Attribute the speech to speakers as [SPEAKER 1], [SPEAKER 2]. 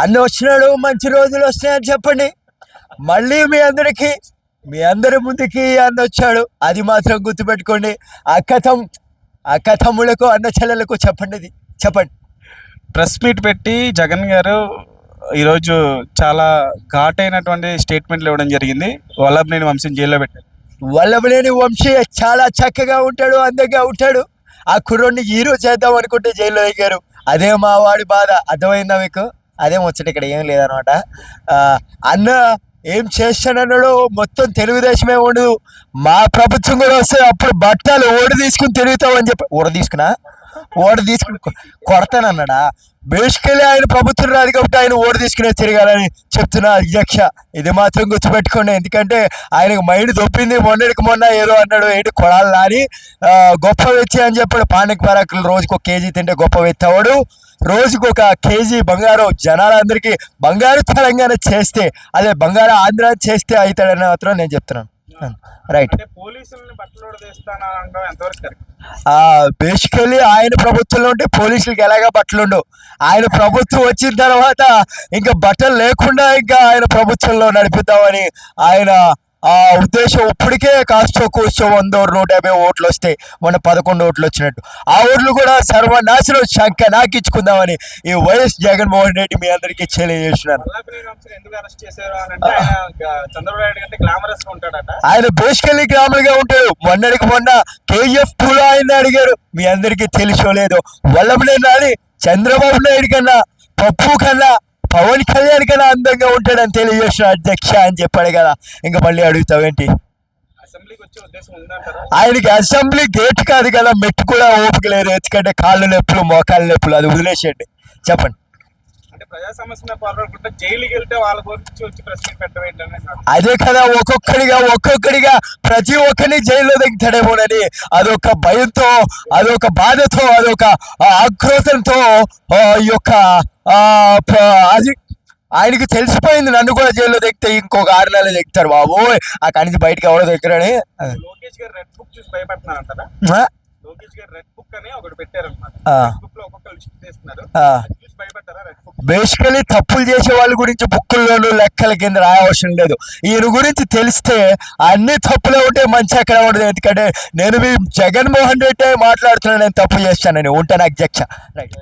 [SPEAKER 1] అన్న వచ్చినాడు మంచి రోజులు వస్తాయని చెప్పండి. మళ్ళీ మీ అందరికి మీ అందరి ముందుకి అన్న వచ్చాడు. అది మాత్రం గుర్తుపెట్టుకోండి. అక్క తమ్ అక్క తమ్ముళ్ళకు అన్న చెల్లెలకు చెప్పండి ఇది చెప్పండి.
[SPEAKER 2] ప్రెస్ మీట్ పెట్టి జగన్ గారు ఈరోజు చాలా ఘాటైనటువంటి స్టేట్మెంట్లు ఇవ్వడం జరిగింది. వల్లభనేని వంశం జైల్లో పెట్టారు.
[SPEAKER 1] వల్లభలేని వంశీ చాలా చక్కగా ఉంటాడు అందంగా ఉంటాడు. ఆ కుర్రోడిని హీరో చేద్దాం అనుకుంటే జైల్లో ఎగారు అదే మా వాడి బాధ. అర్థమైందా మీకు? అదే ముచ్చట ఇక్కడ ఏం లేదనమాట. అన్న ఏం చేస్తానన్నాడు మొత్తం తెలుగుదేశమే ఉండదు మా ప్రభుత్వం కూడా వస్తే అప్పుడు బట్టలు ఓడి తీసుకుని తిరుగుతామని చెప్పి ఓడ తీసుకున్నా ఓడ తీసుకుని కొడతానన్నాడా? బేసికలీ ఆయన ప్రభుత్వం రాదు కాబట్టి ఆయన ఓడి తీసుకునే తిరగాలని చెప్తున్నా అధ్యక్ష. ఇది మాత్రం గుర్తుపెట్టుకోండి. ఎందుకంటే ఆయనకు మైండ్ దొప్పింది మొన్నటికి మొన్న ఏదో అన్నాడు ఏంటి కొడాలని అని. గొప్ప వ్యక్తి అని చెప్పాడు. పాండక్ పరాకులు రోజుకు ఒక కేజీ తింటే గొప్ప వ్యక్తి అవడు రోజుకు ఒక కేజీ బంగారం జనాలందరికీ బంగారు తెలంగాణ చేస్తే అదే బంగారు ఆంధ్ర చేస్తే అవుతాడని మాత్రం నేను చెప్తున్నాను. రైట్ ఆ బేసికలీ ఆయన ప్రభుత్వంలో ఉంటే పోలీసులకి ఎలాగా బట్టలు ఉండవు. ఆయన ప్రభుత్వం వచ్చిన తర్వాత ఇంకా బట్టలు లేకుండా ఇంకా ఆయన ప్రభుత్వంలో నడిపిద్దామని ఆయన ఆ ఉద్దేశం ఇప్పటికే కాస్తో కూర్చో వంద నూట యాభై ఓట్లు వస్తాయి మొన్న పదకొండు ఓట్లు వచ్చినట్టు. ఆ ఓట్లు కూడా సర్వనాశనం శంక నాకిచ్చుకుందామని ఈ వైఎస్ జగన్మోహన్ రెడ్డి మీ అందరికీ తెలియజేస్తున్నాను.
[SPEAKER 2] వల్లభనేని అంటే ఆయన గ- చంద్రబాబు నాయుడు కంటే
[SPEAKER 1] గ్లామరస్గా ఉంటాడు. మొన్నటికి మొన్న కేజీఎఫ్ టూ లో ఆయన అడిగారు. మీ అందరికీ తెలుసో లేదో. వల్లభనే నాని చంద్రబాబు నాయుడు కన్నా పప్పు కన్నా పవన్ కళ్యాణ్ కన్నా అందంగా ఉంటాడని తెలియజేసిన అధ్యక్ష అని చెప్పాడు కదా. ఇంకా మళ్ళీ అడుగుతావేంటి ఆయనకి అసెంబ్లీ గేట్ కాదు కదా మెట్టు కూడా ఓపిక లేదు. ఎందుకంటే కాళ్ళు నొప్పులు మోకాళ్ళ నొప్పులు అది వదిలేసేయండి. చెప్పండి. అదే కదా ఒక్కొక్కడిగా ఒక్కొక్కడిగా ప్రతి ఒక్కరిని జైల్లో దిగుతాడేమోనని అదొక భయంతో అదొక బాధతో అదొక ఆక్రోశంతో ఆ, ఈ యొక్క అది ఆయనకి తెలిసిపోయింది. నన్ను కూడా జైల్లో దిగితే ఇంకొక ఆరు నెలలు దిగుతారు బాబు అక్కడి నుంచి బయటకు ఎవడో దగ్గరని. ఆ. ఆ. బేసికలీ తప్పులు చేసే వాళ్ళ గురించి బుక్కుల్లోనూ లెక్కల కింద రాయవసరం లేదు. ఈయన గురించి తెలిస్తే అన్ని తప్పులే ఉంటే మంచి ఎక్కడ ఉండదు. ఎందుకంటే నేను మీ జగన్మోహన్ రెడ్డి మాట్లాడుతున్నాను నేను తప్పు చేస్తానని. ఉంటాను అధ్యక్ష. రైట్.